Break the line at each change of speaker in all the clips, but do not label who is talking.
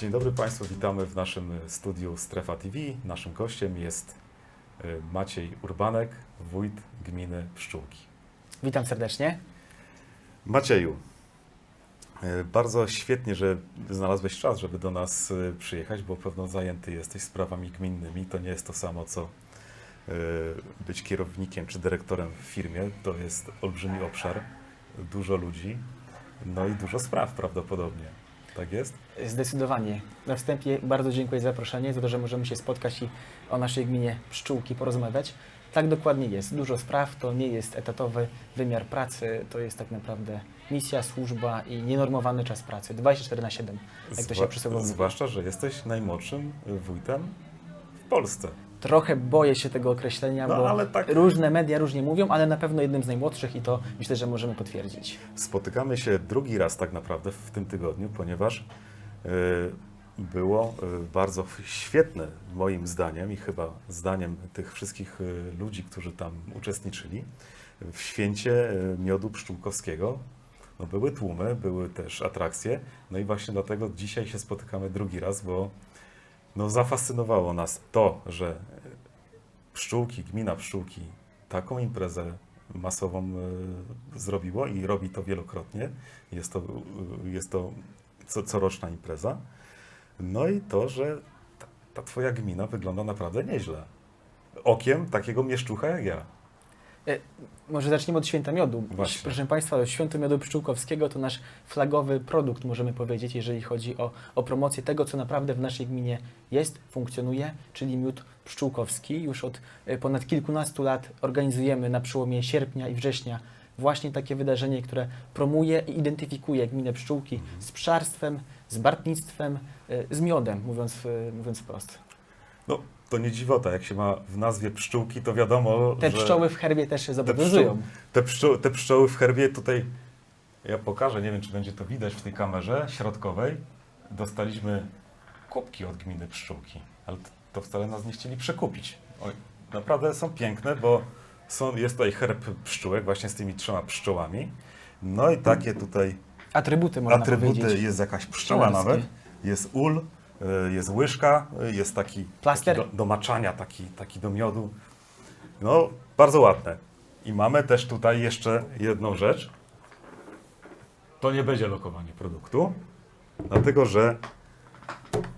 Dzień dobry Państwu, witamy w naszym studiu Strefa TV. Naszym gościem jest y, Maciej Urbanek, wójt gminy Pszczółki.
Witam serdecznie.
Macieju, y, bardzo świetnie, że znalazłeś czas, żeby do nas przyjechać, bo pewno zajęty jesteś sprawami gminnymi. To nie jest to samo, co być kierownikiem czy dyrektorem w firmie. To jest olbrzymi obszar, dużo ludzi, no i dużo spraw prawdopodobnie. Tak jest?
Zdecydowanie. Na wstępie bardzo dziękuję za zaproszenie, za to, że możemy się spotkać i o naszej gminie Pszczółki porozmawiać. Tak dokładnie jest. Dużo spraw, to nie jest etatowy wymiar pracy, to jest tak naprawdę misja, służba i nienormowany czas pracy. 24 na 7, jak to się mówi.
Zwłaszcza, że jesteś najmłodszym wójtem w Polsce.
Trochę boję się tego określenia,
No,
bo
tak-
różne media różnie mówią, ale na pewno jednym z najmłodszych i to myślę, że możemy potwierdzić.
Spotykamy się drugi raz tak naprawdę w tym tygodniu, ponieważ było y, bardzo świetne, moim zdaniem i chyba zdaniem tych wszystkich y, ludzi, którzy tam uczestniczyli, w święcie miodu pszczółkowskiego. No, były tłumy, były też atrakcje, no i właśnie dlatego dzisiaj się spotykamy drugi raz, bo no, zafascynowało nas to, że Pszczółki, gmina Pszczółki taką imprezę masową zrobiło i robi to wielokrotnie. Jest to, jest to co, coroczna impreza. No i to, że ta, ta twoja gmina wygląda naprawdę nieźle. Okiem takiego mieszczucha jak ja.
E, Może zacznijmy od święta miodu.
Właśnie.
Proszę Państwa, święto miodu pszczółkowskiego to nasz flagowy produkt, możemy powiedzieć, jeżeli chodzi o, o promocję tego, co naprawdę w naszej gminie jest, funkcjonuje, czyli miód pszczółkowski. Już od e, ponad kilkunastu lat organizujemy na przełomie sierpnia i września właśnie takie wydarzenie, które promuje i identyfikuje gminę Pszczółki z pszczarstwem, z bartnictwem, e, z miodem, mówiąc, e, mówiąc wprost.
No, to nie dziwota, jak się ma w nazwie pszczółki, to wiadomo,
Te
że
pszczoły w herbie też się zobowiązują.
te, pszczół, te pszczoły w herbie tutaj, ja pokażę, nie wiem, czy będzie to widać w tej kamerze środkowej, dostaliśmy kubki od gminy Pszczółki, ale to, to wcale nas nie chcieli przekupić. Oj, naprawdę są piękne, bo są, jest tutaj herb pszczółek właśnie z tymi trzema pszczołami. No i takie tutaj
Atrybuty można
atrybuty,
powiedzieć.
jest jakaś pszczoła
Pszczelarskie.
nawet, jest ul, y, jest łyżka, y, jest taki,
Plaster.
taki do, do maczania, taki, taki do miodu. No, bardzo ładne. I mamy też tutaj jeszcze jedną rzecz. To nie będzie lokowanie produktu, dlatego że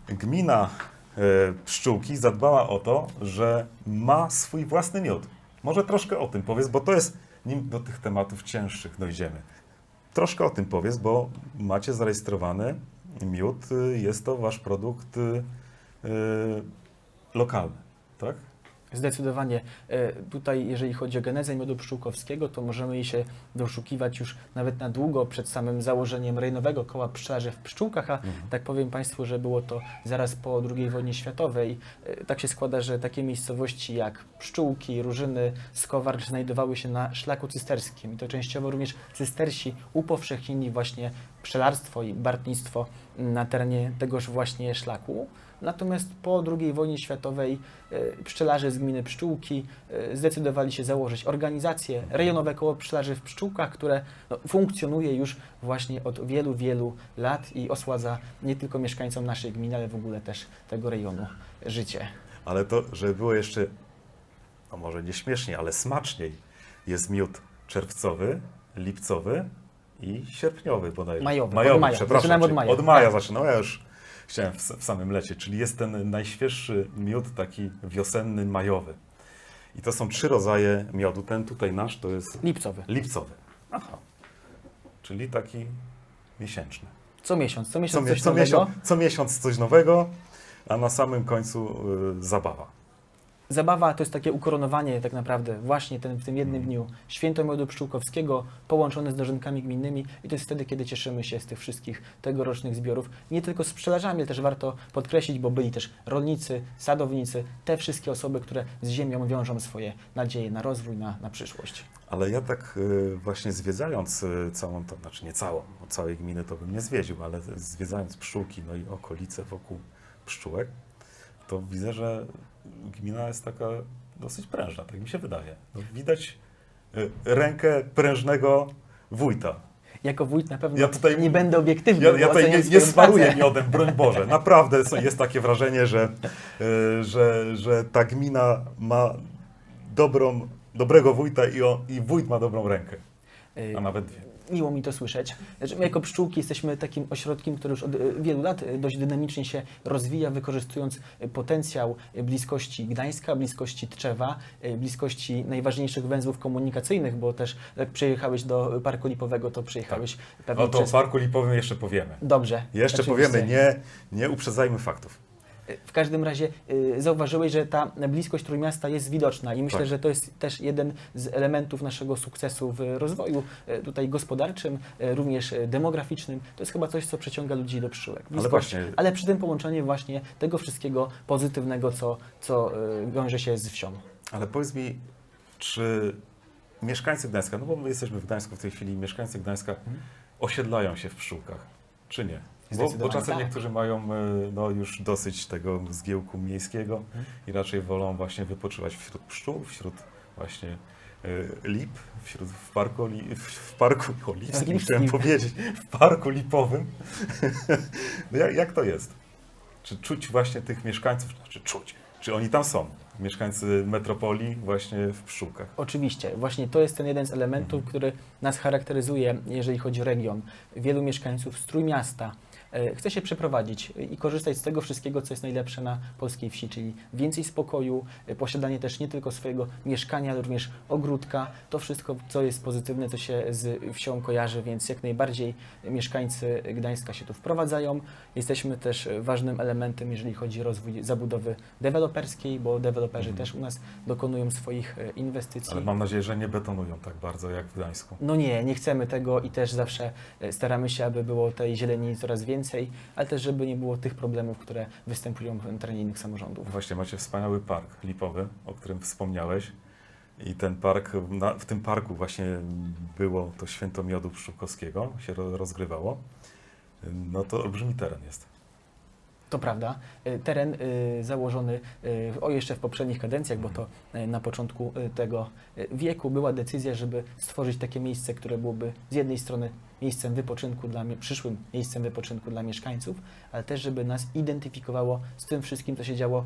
gmina e, Pszczółki zadbała o to, że ma swój własny miód. Może troszkę o tym powiedz, bo to jest, nim do tych tematów cięższych dojdziemy. Troszkę o tym powiedz, bo macie zarejestrowany miód, y, jest to wasz produkt y, y, lokalny, tak?
Zdecydowanie. E, Tutaj, jeżeli chodzi o genezę miodu pszczółkowskiego, to możemy jej się doszukiwać już nawet na długo przed samym założeniem rejonowego koła pszczelarzy w Pszczółkach, a tak powiem Państwu, że było to zaraz po II wojnie światowej. E, Tak się składa, że takie miejscowości jak Pszczółki, Różyny, Skowar znajdowały się na szlaku cysterskim i to częściowo również cystersi upowszechnili właśnie pszczelarstwo i bartnictwo na terenie tegoż właśnie szlaku. Natomiast po II wojnie światowej e, pszczelarze z gminy Pszczółki e, zdecydowali się założyć organizację rejonowe koło pszczelarzy w Pszczółkach, które no, funkcjonuje już właśnie od wielu, wielu lat i osładza nie tylko mieszkańcom naszej gminy, ale w ogóle też tego rejonu życie.
Ale to, żeby było jeszcze, no może nie śmiesznie, ale smaczniej, jest miód czerwcowy, lipcowy i sierpniowy bodajże.
Majowy, od
majowy
maja.
przepraszam.
Zaczynamy od maja.
Od maja
Tak.
zaczynam, ja już chciałem w, w samym lecie, czyli jest ten najświeższy miód, taki wiosenny, majowy. I to są trzy rodzaje miodu. Ten tutaj nasz to jest
Lipcowy.
lipcowy. Aha. Czyli taki miesięczny.
Co miesiąc, co
Co,
miesiąc
mie-
coś
co,
nowego.
miesiąc, co miesiąc coś nowego, a na samym końcu y, zabawa.
Zabawa to jest takie ukoronowanie tak naprawdę właśnie ten, w tym jednym dniu. Święto miodu pszczółkowskiego połączone z dożynkami gminnymi i to jest wtedy, kiedy cieszymy się z tych wszystkich tegorocznych zbiorów. Nie tylko z pszczelarzami, ale też warto podkreślić, bo byli też rolnicy, sadownicy, te wszystkie osoby, które z ziemią wiążą swoje nadzieje na rozwój, na, na przyszłość.
Ale ja tak y, właśnie zwiedzając y, całą tą, znaczy nie całą, bo całej gminy to bym nie zwiedził, ale zwiedzając pszczółki, no i okolice wokół pszczółek, to widzę, że gmina jest taka dosyć prężna, tak mi się wydaje. No, widać y, rękę prężnego wójta.
jako wójt na pewno
Ja tutaj-
nie będę obiektywny.
Ja, ja tutaj nie, nie
pracę.
miodem, broń Boże. Naprawdę jest takie wrażenie, że, y, że, że ta gmina ma dobrą, dobrego wójta i, on, i wójt ma dobrą rękę,
Y,
a nawet dwie.
Miło mi to słyszeć. Znaczy, my jako pszczółki jesteśmy takim ośrodkiem, który już od e, wielu lat e, dość dynamicznie się rozwija, wykorzystując e, potencjał bliskości Gdańska, bliskości Tczewa, bliskości najważniejszych węzłów komunikacyjnych, bo też jak przyjechałeś do Parku Lipowego, to przyjechałeś pewnie
O to o
przez...
Parku Lipowym jeszcze powiemy.
Dobrze.
Jeszcze
oczywiście.
powiemy, nie, nie uprzedzajmy faktów.
W każdym razie y, zauważyłeś, że ta bliskość Trójmiasta jest widoczna i myślę,
Tak.
że to jest też jeden z elementów naszego sukcesu w rozwoju y, tutaj gospodarczym, y, również demograficznym. To jest chyba coś, co przyciąga ludzi do pszczółek.
Ale właśnie,
ale przy tym połączenie właśnie tego wszystkiego pozytywnego, co, co wiąże się z wsią.
ale powiedz mi, czy mieszkańcy Gdańska, no bo my jesteśmy w Gdańsku w tej chwili, mieszkańcy Gdańska osiedlają się w pszczółkach, czy nie? Bo, bo czasem
tak.
niektórzy mają y, no, już dosyć tego zgiełku miejskiego
Mhm.
i raczej wolą właśnie wypoczywać wśród pszczół, wśród właśnie y, lip, wśród, w parku, li, w, parku oliwskim,
Lipskim.
chciałem powiedzieć, w parku lipowym. no jak, jak to jest? Czy czuć właśnie tych mieszkańców, znaczy czuć, czy oni tam są, mieszkańcy metropolii właśnie w pszczółkach?
Oczywiście, właśnie to jest ten jeden z elementów,
Mhm.
który nas charakteryzuje, jeżeli chodzi o region. Wielu mieszkańców z Trójmiasta e, chce się przeprowadzić i korzystać z tego wszystkiego, co jest najlepsze na polskiej wsi, czyli więcej spokoju, e, posiadanie też nie tylko swojego mieszkania, ale również ogródka. To wszystko, co jest pozytywne, co się z wsią kojarzy, więc jak najbardziej mieszkańcy Gdańska się tu wprowadzają. Jesteśmy też ważnym elementem, jeżeli chodzi o rozwój zabudowy deweloperskiej, bo deweloperzy
Mhm.
też u nas dokonują swoich e, inwestycji.
Ale mam nadzieję, że nie betonują tak bardzo jak w Gdańsku.
No nie, nie chcemy tego i też zawsze e, staramy się, aby było tej zieleni coraz więcej, ale też żeby nie było tych problemów, które występują na terenie innych samorządów.
Właśnie macie wspaniały park lipowy, o którym wspomniałeś. I ten park, na, w tym parku właśnie było to święto miodu pszczółkowskiego, się ro, rozgrywało. No to olbrzymi teren jest.
To prawda. E, Teren e, założony e, o jeszcze w poprzednich kadencjach, bo to na początku tego wieku była decyzja, żeby stworzyć takie miejsce, które byłoby z jednej strony miejscem wypoczynku dla przyszłym miejscem wypoczynku dla mieszkańców, ale też żeby nas identyfikowało z tym wszystkim, co się działo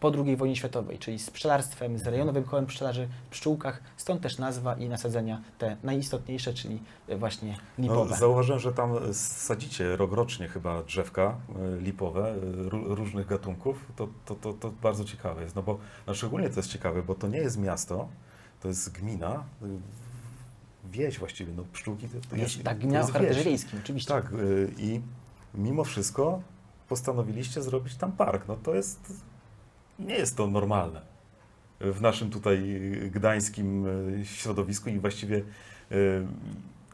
po II wojnie światowej, czyli z pszczelarstwem, z rejonowym kołem pszczelarzy w pszczółkach, stąd też nazwa i nasadzenia te najistotniejsze, czyli e, właśnie lipowe.
No, zauważyłem, że tam sadzicie rokrocznie chyba drzewka y, lipowe ró- różnych gatunków. To, to, to, to bardzo ciekawe jest. No bo no szczególnie to jest ciekawe, bo to nie jest miasto, to jest gmina, wieś właściwie. No, pszczółki to, to jest,
tak,
to
gmina o charakterze wiejskim, oczywiście.
Tak, i mimo wszystko postanowiliście zrobić tam park. No to jest, nie jest to normalne w naszym tutaj gdańskim y, środowisku i właściwie y,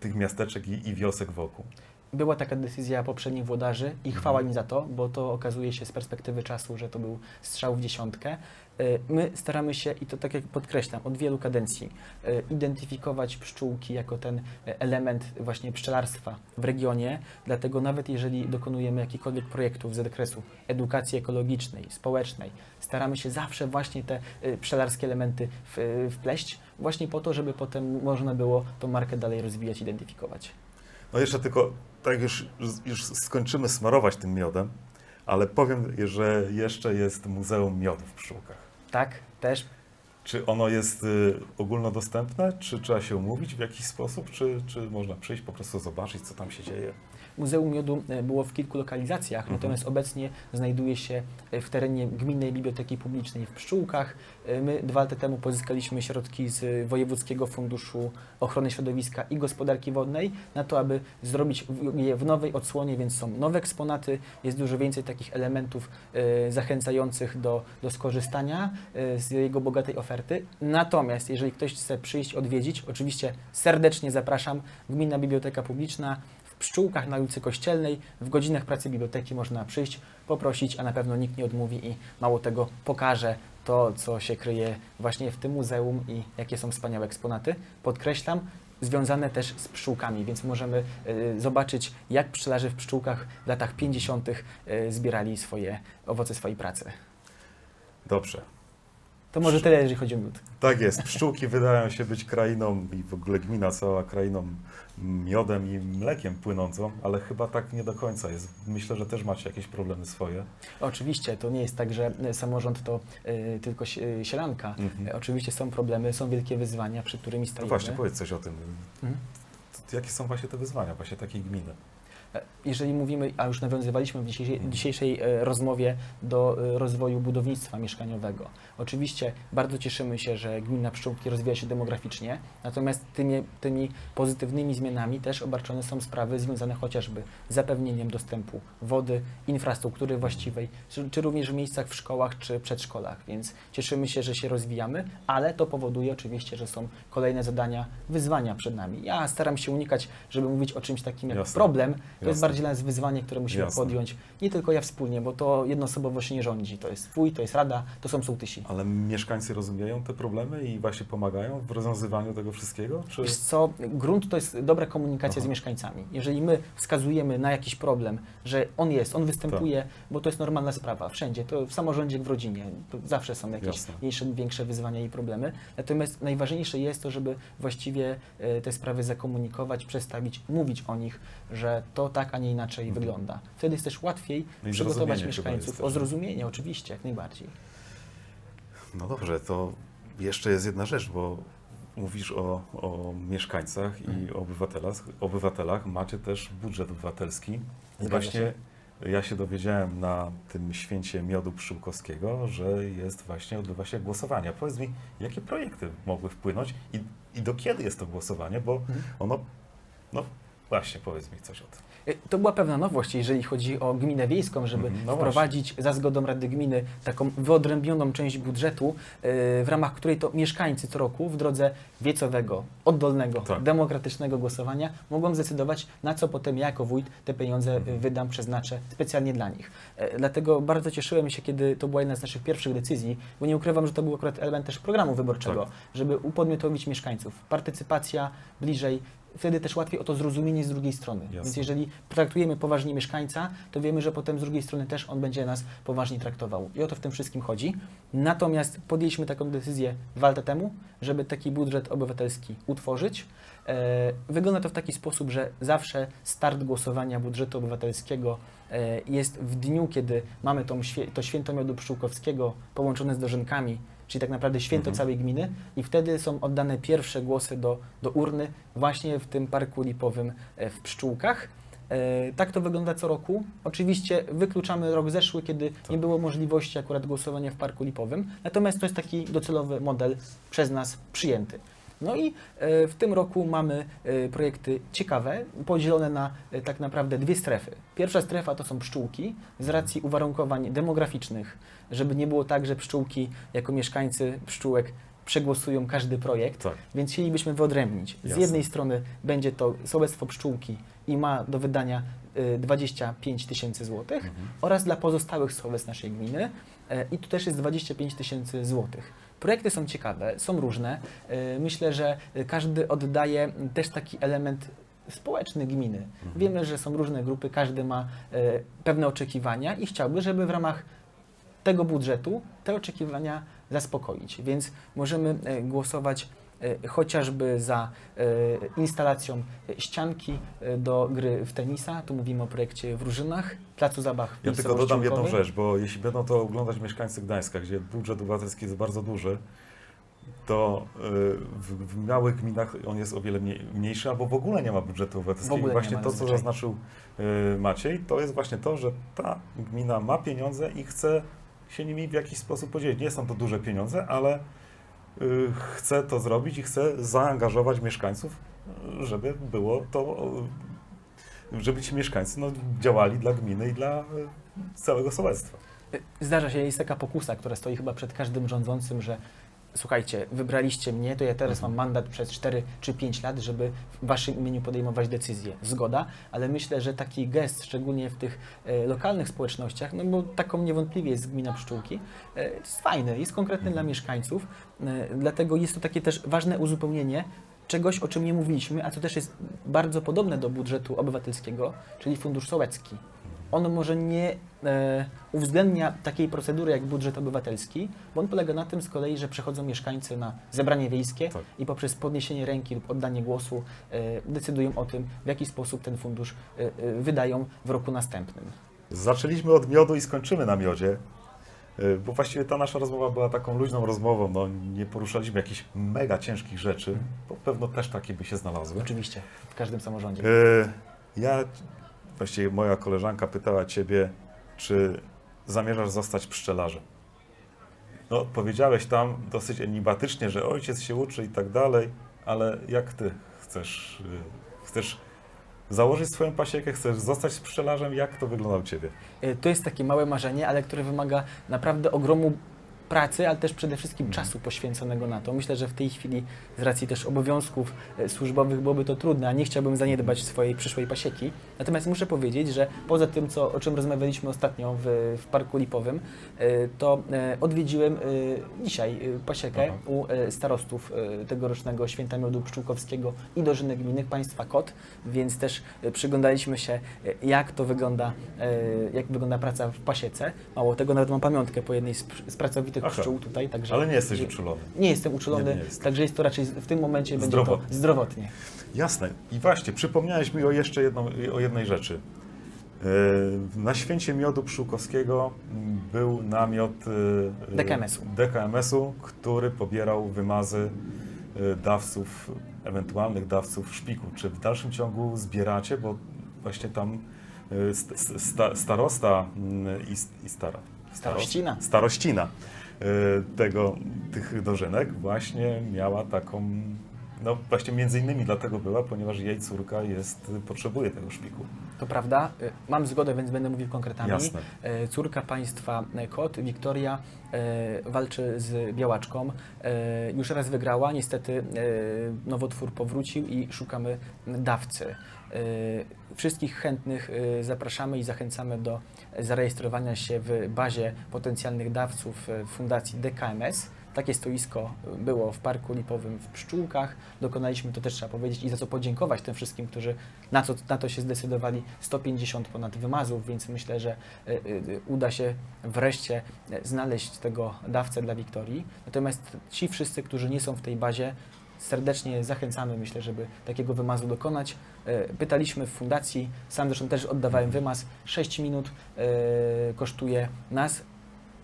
tych miasteczek i wiosek wokół.
Była taka decyzja poprzednich włodarzy i
Mhm.
chwała im za to, bo to okazuje się z perspektywy czasu, że to był strzał w dziesiątkę. Y, My staramy się, i to tak jak podkreślam, od wielu kadencji, y, identyfikować pszczółki jako ten element właśnie pszczelarstwa w regionie. Dlatego nawet jeżeli dokonujemy jakichkolwiek projektów z zakresu edukacji ekologicznej, społecznej, staramy się zawsze właśnie te y, pszczelarskie elementy wpleść, właśnie po to, żeby potem można było tą markę dalej rozwijać, identyfikować.
No jeszcze tylko, tak już, już skończymy smarować tym miodem, ale powiem, że jeszcze jest Muzeum Miodu w Pszczółkach.
Tak, też
Czy ono jest y, ogólnodostępne, czy trzeba się umówić w jakiś sposób, czy, czy można przyjść po prostu zobaczyć, co tam się dzieje?
Muzeum Miodu e, było w kilku lokalizacjach,
Mhm.
natomiast obecnie znajduje się e, w terenie Gminnej Biblioteki Publicznej w Pszczółkach. E, My dwa lata temu pozyskaliśmy środki z Wojewódzkiego Funduszu Ochrony Środowiska i Gospodarki Wodnej na to, aby zrobić je w nowej odsłonie, więc są nowe eksponaty, jest dużo więcej takich elementów zachęcających do, do skorzystania z jego bogatej oferty. Natomiast jeżeli ktoś chce przyjść, odwiedzić, oczywiście serdecznie zapraszam. Gminna Biblioteka Publiczna Pszczółkach na ulicy Kościelnej. W godzinach pracy biblioteki można przyjść, poprosić, a na pewno nikt nie odmówi i mało tego pokaże to, co się kryje właśnie w tym muzeum i jakie są wspaniałe eksponaty. Podkreślam, związane też z pszczółkami, więc możemy y, zobaczyć, jak pszczelarze w pszczółkach w latach 50. y, zbierali swoje owoce swojej pracy.
Dobrze.
To może tyle, jeżeli chodzi o miód.
Tak jest. Pszczółki wydają się być krainą i w ogóle gmina cała krainą miodem i mlekiem płynącą, ale chyba tak nie do końca jest. Myślę, że też macie jakieś problemy swoje.
Oczywiście, to nie jest tak, że e, samorząd to e, tylko si- e, sielanka.
Mhm.
Oczywiście są problemy, są wielkie wyzwania, przed którymi
No
stajemy.
właśnie, powiedz coś o tym.
Mhm.
Jakie są właśnie te wyzwania właśnie takiej gminy?
E, Jeżeli mówimy, a już nawiązywaliśmy w dzisiejszej, dzisiejszej e, rozmowie do e, rozwoju budownictwa mieszkaniowego. Oczywiście bardzo cieszymy się, że gmina Pszczółki rozwija się demograficznie, natomiast tymi, tymi pozytywnymi zmianami też obarczone są sprawy związane chociażby z zapewnieniem dostępu wody, infrastruktury właściwej, czy, czy również w miejscach w szkołach czy przedszkolach, więc cieszymy się, że się rozwijamy, ale to powoduje oczywiście, że są kolejne zadania, wyzwania przed nami. Ja staram się unikać, żeby mówić o czymś takim jak
Jasne.
problem, to jest bardziej dla nas wyzwanie, które musimy
Jasne.
podjąć. Nie tylko ja wspólnie, bo to jednoosobowo się nie rządzi. To jest wójt, to jest rada, to są sołtysi.
Ale mieszkańcy rozumieją te problemy i właśnie pomagają w rozwiązywaniu tego wszystkiego? Czy...
Wiesz co, grunt to jest dobra komunikacja
Aha.
z mieszkańcami. Jeżeli my wskazujemy na jakiś problem, że on jest, on występuje,
Tak.
bo to jest normalna sprawa, wszędzie, to w samorządzie, jak w rodzinie, zawsze są jakieś
Jasne.
mniejsze, większe wyzwania i problemy. Natomiast najważniejsze jest to, żeby właściwie e, te sprawy zakomunikować, przedstawić, mówić o nich, że to tak, a nie inaczej
Mhm.
wygląda. Wtedy jest też łatwiej
No i
przygotować mieszkańców. O
też.
zrozumienie, oczywiście, jak najbardziej.
No dobrze, to jeszcze jest jedna rzecz, bo mówisz o, o mieszkańcach i
Mhm.
obywatelach, obywatelach. Macie też budżet obywatelski.
Zgadza
właśnie ja się dowiedziałem na tym święcie miodu pszczółkowskiego, że jest właśnie, odbywa się głosowanie. Powiedz mi, jakie projekty mogły wpłynąć i, i do kiedy jest to głosowanie, bo
Mhm.
ono, no właśnie, powiedz mi coś o tym.
Y, To była pewna nowość, jeżeli chodzi o gminę wiejską, żeby
no
wprowadzić za zgodą Rady Gminy taką wyodrębnioną część budżetu, y, w ramach której to mieszkańcy co roku w drodze wiecowego, oddolnego,
Tak.
demokratycznego głosowania mogą zdecydować, na co potem ja jako wójt te pieniądze y,
Mhm.
wydam, przeznaczę specjalnie dla nich. Dlatego bardzo cieszyłem się, kiedy to była jedna z naszych pierwszych decyzji, bo nie ukrywam, że to był akurat element też programu wyborczego,
Tak.
żeby upodmiotowić mieszkańców. Partycypacja bliżej, wtedy też łatwiej o to zrozumienie z drugiej strony. Więc
Jasne.
jeżeli traktujemy poważnie mieszkańca, to wiemy, że potem z drugiej strony też on będzie nas poważnie traktował. I o to w tym wszystkim chodzi. Natomiast podjęliśmy taką decyzję dwa lata temu, żeby taki budżet obywatelski utworzyć. E, Wygląda to w taki sposób, że zawsze start głosowania budżetu obywatelskiego e, jest w dniu, kiedy mamy to święto miodu pszczółkowskiego połączone z dożynkami, czyli tak naprawdę święto
Mhm.
całej gminy i wtedy są oddane pierwsze głosy do, do urny właśnie w tym parku lipowym e, w Pszczółkach. E, Tak to wygląda co roku. Oczywiście wykluczamy rok zeszły, kiedy
Tak.
nie było możliwości akurat głosowania w Parku Lipowym. Natomiast to jest taki docelowy model przez nas przyjęty. No i e, w tym roku mamy e, projekty ciekawe, podzielone na e, tak naprawdę dwie strefy. Pierwsza strefa to są pszczółki z racji uwarunkowań demograficznych, żeby nie było tak, że pszczółki jako mieszkańcy pszczółek przegłosują każdy projekt,
Tak.
więc chcielibyśmy wyodrębnić. Z
Jasne.
jednej strony będzie to sołectwo pszczółki i ma do wydania y, 25 tysięcy złotych
Mhm.
oraz dla pozostałych sołec naszej gminy i tu też jest 25 tysięcy złotych. Projekty są ciekawe, są różne. E, Myślę, że y, każdy oddaje też taki element społeczny gminy.
Mhm.
Wiemy, że są różne grupy, każdy ma e, pewne oczekiwania i chciałby, żeby w ramach tego budżetu te oczekiwania zaspokoić. Więc możemy e, głosować chociażby za e, instalacją e, ścianki e, do gry w tenisa. Tu mówimy o projekcie w Różynach, Placu Zabaw
Ja tylko dodam jedną rzecz, bo jeśli będą to oglądać mieszkańcy Gdańska, gdzie budżet obywatelski jest bardzo duży, to w, w małych gminach on jest o wiele mniej, mniejszy, albo w ogóle nie ma budżetu obywatelskiego. I
nie
właśnie to, co zaznaczył Maciej, to jest właśnie to, że ta gmina ma pieniądze i chce się nimi w jakiś sposób podzielić. Nie są to duże pieniądze, ale chce to zrobić i chce zaangażować mieszkańców, y, żeby było to, y, żeby ci mieszkańcy no, działali dla gminy i dla y, całego sołectwa.
Zdarza się, jest taka pokusa, która stoi chyba przed każdym rządzącym, że słuchajcie, wybraliście mnie, to ja teraz
Mhm.
mam mandat przez 4 czy 5 lat, żeby w waszym imieniu podejmować decyzje. Zgoda, ale myślę, że taki gest, szczególnie w tych e, lokalnych społecznościach, no bo taką niewątpliwie jest gmina Pszczółki, e, jest fajne, jest konkretny dla mieszkańców, e, dlatego jest to takie też ważne uzupełnienie czegoś, o czym nie mówiliśmy, a co też jest bardzo podobne do budżetu obywatelskiego, czyli fundusz sołecki. Ono może nie e, uwzględnia takiej procedury jak budżet obywatelski, bo on polega na tym z kolei, że przychodzą mieszkańcy na zebranie wiejskie
Tak.
i poprzez podniesienie ręki lub oddanie głosu e, decydują o tym, w jaki sposób ten fundusz e, e, wydają w roku następnym.
Zaczęliśmy od miodu i skończymy na miodzie, y, bo właściwie ta nasza rozmowa była taką luźną rozmową. No, nie poruszaliśmy jakichś mega ciężkich rzeczy, bo pewno też takie by się znalazły.
Oczywiście, w każdym samorządzie.
Y, Ja, właściwie moja koleżanka pytała Ciebie, czy zamierzasz zostać pszczelarzem. No, powiedziałeś tam dosyć enigmatycznie, że ojciec się uczy i tak dalej, ale jak Ty chcesz, y, chcesz założyć swoją pasiekę, chcesz zostać pszczelarzem? Jak to wygląda u Ciebie?
E, To jest takie małe marzenie, ale które wymaga naprawdę ogromu pracy, ale też przede wszystkim czasu poświęconego na to. Myślę, że w tej chwili z racji też obowiązków e, służbowych byłoby to trudne, a nie chciałbym zaniedbać swojej przyszłej pasieki. Natomiast muszę powiedzieć, że poza tym, co, o czym rozmawialiśmy ostatnio w, w Parku Lipowym, e, to e, odwiedziłem dzisiaj pasiekę
Aha.
u starostów tegorocznego Święta Miodu Pszczółkowskiego i dożynek gminy państwa KOT, więc też przyglądaliśmy się, jak to wygląda, jak wygląda praca w pasiece. Mało tego, nawet mam pamiątkę po jednej z, z pracowitych
Aha.
pszczół tutaj, także...
Ale nie jesteś
że-
uczulony.
Nie jestem uczulony,
Nie, nie jesteś.
także jest to raczej w tym momencie będzie
Zdrowotnie.
to zdrowotnie.
Jasne. I właśnie, przypomniałeś mi o jeszcze jedną, o jednej rzeczy. Yy, Na święcie miodu pszczółkowskiego był namiot yy,
DKMS-u.
DKMS-u, który pobierał wymazy yy, dawców, ewentualnych dawców szpiku. Czy w dalszym ciągu zbieracie, bo właśnie tam st- st- sta- starosta mm, i, stara.
Starościna.
Starościna tego, tych dożynek właśnie miała taką no właśnie między innymi dlatego była, ponieważ jej córka jest, potrzebuje tego szpiku.
To prawda, y, mam zgodę, więc będę mówił konkretami.
Jasne.
E, Córka państwa e, Kot, Wiktoria, e, walczy z białaczką. E, Już raz wygrała, niestety e, nowotwór powrócił i szukamy dawcy. E, Wszystkich chętnych e, zapraszamy i zachęcamy do zarejestrowania się w bazie potencjalnych dawców e, Fundacji DKMS. Takie stoisko było w Parku Lipowym w Pszczółkach. Dokonaliśmy, to też trzeba powiedzieć, i za co podziękować tym wszystkim, którzy na, co, na to się zdecydowali. 150 ponad wymazów, więc myślę, że y, y, uda się wreszcie e, znaleźć tego dawcę dla Wiktorii. Natomiast ci wszyscy, którzy nie są w tej bazie, serdecznie zachęcamy, myślę, żeby takiego wymazu dokonać. E, Pytaliśmy w fundacji, sam zresztą też oddawałem wymaz, 6 minut e, kosztuje nas,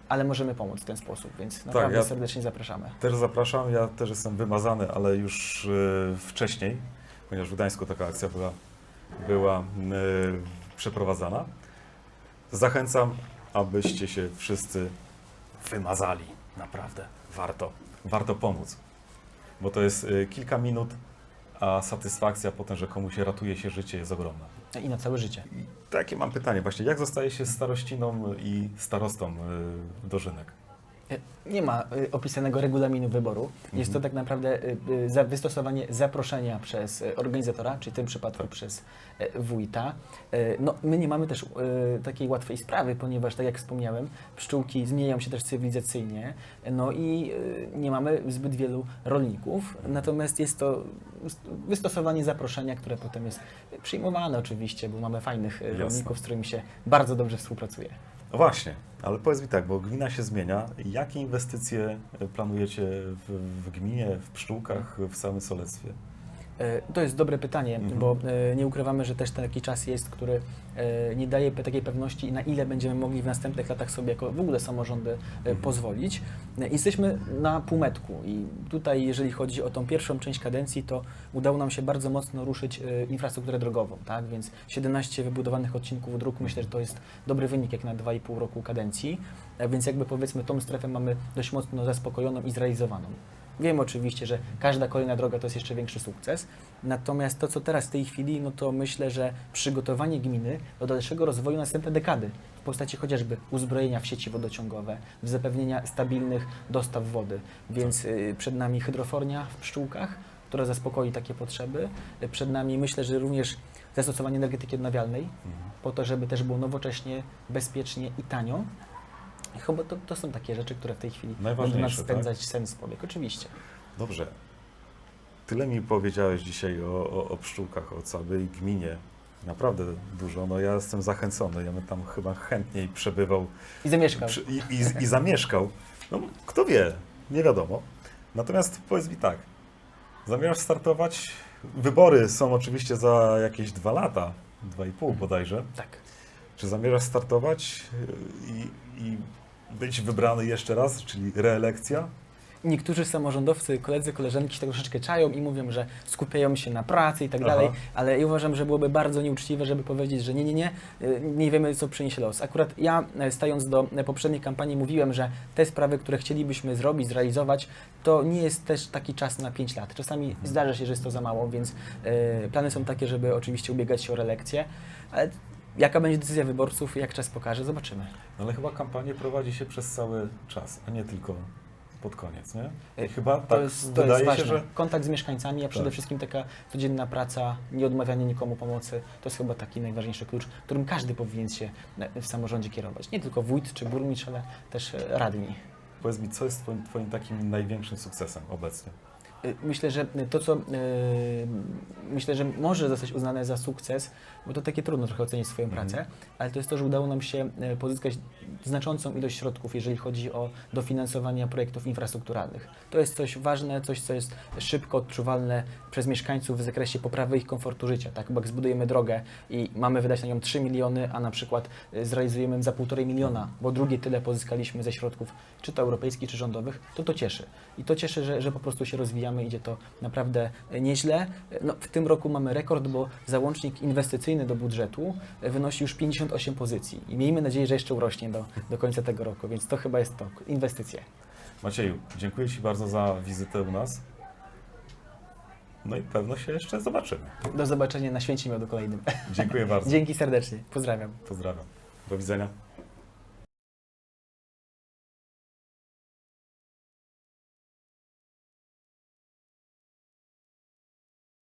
ale możemy pomóc w ten sposób, więc naprawdę
ja-
serdecznie zapraszamy.
Też zapraszam, ja też jestem wymazany, ale już y, wcześniej, ponieważ w Gdańsku taka akcja była, była przeprowadzana. Zachęcam, abyście się wszyscy wymazali. Naprawdę, warto, warto pomóc. Bo to jest y, kilka minut, a satysfakcja potem, że komuś ratuje się życie jest ogromna.
I na całe życie.
Takie mam pytanie właśnie, jak zostaje się starościną i starostą y, dożynek?
E, Nie ma y, opisanego regulaminu wyboru. Jest to
Mhm.
tak naprawdę za wystosowanie zaproszenia przez organizatora, czyli w tym przypadku
Tak.
przez e, wójta. E, No, my nie mamy też takiej łatwej sprawy, ponieważ, tak jak wspomniałem, pszczółki zmieniają się też cywilizacyjnie, no i nie mamy zbyt wielu rolników. Natomiast jest to wystosowanie zaproszenia, które potem jest przyjmowane oczywiście, bo mamy fajnych
Jasne.
rolników, z którymi się bardzo dobrze współpracuje.
No właśnie, ale powiedz mi tak, bo gmina się zmienia. Jakie inwestycje planujecie w, w gminie, w pszczółkach, w całym solectwie?
E, To jest dobre pytanie,
Mhm.
bo e, nie ukrywamy, że też taki czas jest, który e, nie daje takiej pewności, na ile będziemy mogli w następnych latach sobie jako w ogóle samorządy
Mhm.
pozwolić. Jesteśmy na półmetku i tutaj, jeżeli chodzi o tą pierwszą część kadencji, to udało nam się bardzo mocno ruszyć infrastrukturę drogową, tak? Więc 17 wybudowanych odcinków dróg, myślę, że to jest dobry wynik jak na 2,5 roku kadencji, więc jakby powiedzmy tą strefę mamy dość mocno zaspokojoną i zrealizowaną. Wiem oczywiście, że każda kolejna droga to jest jeszcze większy sukces, natomiast to, co teraz w tej chwili, no to myślę, że przygotowanie gminy do dalszego rozwoju na następne dekady w postaci chociażby uzbrojenia w sieci wodociągowe, w zapewnienia stabilnych dostaw wody, więc y, przed nami hydrofornia w pszczółkach, która zaspokoi takie potrzeby. Przed nami myślę, że również zastosowanie energetyki odnawialnej, po to, żeby też było nowocześnie, bezpiecznie i tanio. Chyba to, to są takie rzeczy, które w tej chwili będą nas
tak?
spędzać sens powiek. Oczywiście.
Dobrze. Tyle mi powiedziałeś dzisiaj o, o, o pszczółkach, o całej gminie. Naprawdę dużo. No ja jestem zachęcony. Ja bym tam chyba chętniej przebywał
I zamieszkał.
przy, i, i, i zamieszkał. No kto wie, nie wiadomo. Natomiast powiedz mi tak, zamierzasz startować? Wybory są oczywiście za jakieś dwa lata, dwa i pół bodajże.
Tak.
Czy zamierzasz startować y, i, i być wybrany jeszcze raz, czyli reelekcja?
Niektórzy samorządowcy, koledzy, koleżanki się tak troszeczkę czają i mówią, że skupiają się na pracy i tak
Aha.
dalej, ale ja uważam, że byłoby bardzo nieuczciwe, żeby powiedzieć, że nie, nie, nie, y, nie wiemy, co przyniesie los. Akurat ja, e, stając do e, poprzedniej kampanii, mówiłem, że te sprawy, które chcielibyśmy zrobić, zrealizować, to nie jest też taki czas na 5 lat. Czasami zdarza się, że jest to za mało, więc e, plany są takie, żeby oczywiście ubiegać się o reelekcję, ale jaka będzie decyzja wyborców, jak czas pokaże, zobaczymy.
No ale chyba kampanię prowadzi się przez cały czas, a nie tylko pod koniec, nie? I
E,
chyba
To
tak
jest, to jest
się,
ważne.
że...
Kontakt z mieszkańcami, a przede
Tak.
wszystkim taka codzienna praca, nieodmawianie nikomu pomocy, to jest chyba taki najważniejszy klucz, którym każdy powinien się e, w samorządzie kierować. Nie tylko wójt czy burmistrz, ale też e, radni.
Powiedz mi, co jest twoim, twoim takim największym sukcesem obecnie?
Y, Myślę, że to, co y, myślę, że może zostać uznane za sukces, bo to takie trudno trochę ocenić swoją
Mhm.
pracę, ale to jest to, że udało nam się y, pozyskać znaczącą ilość środków, jeżeli chodzi o dofinansowanie projektów infrastrukturalnych. To jest coś ważne, coś, co jest szybko odczuwalne przez mieszkańców w zakresie poprawy ich komfortu życia. Tak? Bo jak zbudujemy drogę i mamy wydać na nią 3 miliony, a na przykład zrealizujemy za 1,5 miliona, bo drugie tyle pozyskaliśmy ze środków, czy to europejskich, czy rządowych, to to cieszy. I to cieszy, że, że po prostu się rozwijamy, idzie to naprawdę nieźle. No, w tym roku mamy rekord, bo załącznik inwestycyjny do budżetu wynosi już 58 pozycji i miejmy nadzieję, że jeszcze urośnie do, do końca tego roku, więc to chyba jest to, inwestycje.
Macieju, dziękuję Ci bardzo za wizytę u nas. No i pewno się jeszcze zobaczymy.
Do zobaczenia na Święcimiodu kolejnym.
Dziękuję bardzo.
Dzięki serdecznie, pozdrawiam.
Pozdrawiam. Do widzenia.